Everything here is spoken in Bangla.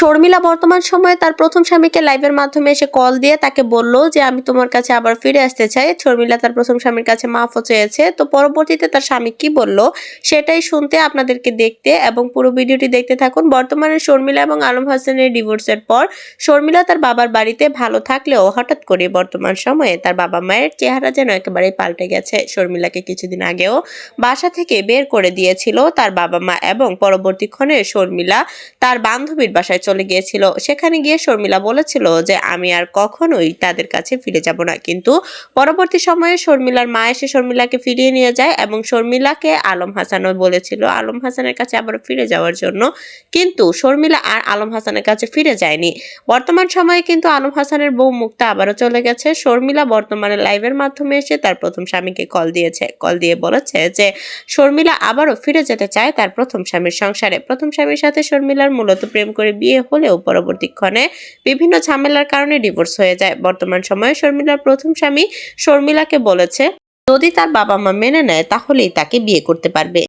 শর্মিলা বর্তমান সময়ে তার প্রথম স্বামীকে লাইভের মাধ্যমে এসে কল দিয়ে তাকে বলল যে, আমি তোমার কাছে আবার ফিরে আসতে চাই। শর্মিলা তার প্রথম স্বামীর কাছে মাফও চেয়েছে। তো পরবর্তীতে তার স্বামী কি বলল, সেটাই শুনতে, আপনাদেরকে দেখতে এবং পুরো ভিডিওটি দেখতে থাকুন। বর্তমানে শর্মিলা এবং আলম হাসানের ডিভোর্সের পর শর্মিলা তার বাবার বাড়িতে ভালো থাকলেও হঠাৎ করে বর্তমান সময়ে তার বাবা মায়ের চেহারা যেন একেবারেই পাল্টে গেছে। শর্মিলাকে কিছুদিন আগেও বাসা থেকে বের করে দিয়েছিল তার বাবা মা এবং পরবর্তীক্ষণে শর্মিলা তার বান্ধবীর বাসায় চলে গিয়েছিল। সেখানে গিয়ে শর্মিলা বলেছিল যে, আমি আর কখনোই তাদের কাছে ফিরে যাব না। কিন্তু পরবর্তী সময়ে শর্মিলার মা এসে শর্মিলাকে ফিরিয়ে নিয়ে যায় এবং শর্মিলাকে আলম হাসানও বলেছিল, আলম হাসানের কাছে আবার ফিরে যাওয়ার জন্য। কিন্তু শর্মিলা আর আলম হাসানের কাছে ফিরে যায়নি। বর্তমান সময়ে কিন্তু আলম হাসানের বউ মুক্তা আবারও চলে গেছে। শর্মিলা বর্তমানে লাইভের মাধ্যমে এসে তার প্রথম স্বামীকে কল দিয়েছে কল দিয়ে বলেছে যে, শর্মিলা আবারও ফিরে যেতে চায় তার প্রথম স্বামীর সংসারে। প্রথম স্বামীর সাথে শর্মিলার মূলত প্রেম করে বিয়ে হলেও পরবর্তীক্ষণে বিভিন্ন ঝামেলার কারণে ডিভোর্স হয়ে যায়। বর্তমান সময়ে শর্মিলার প্রথম স্বামী শর্মিলাকে বলেছে, যদি তার বাবা মা মেনে নেয়, তাহলেই তাকে বিয়ে করতে পারবে।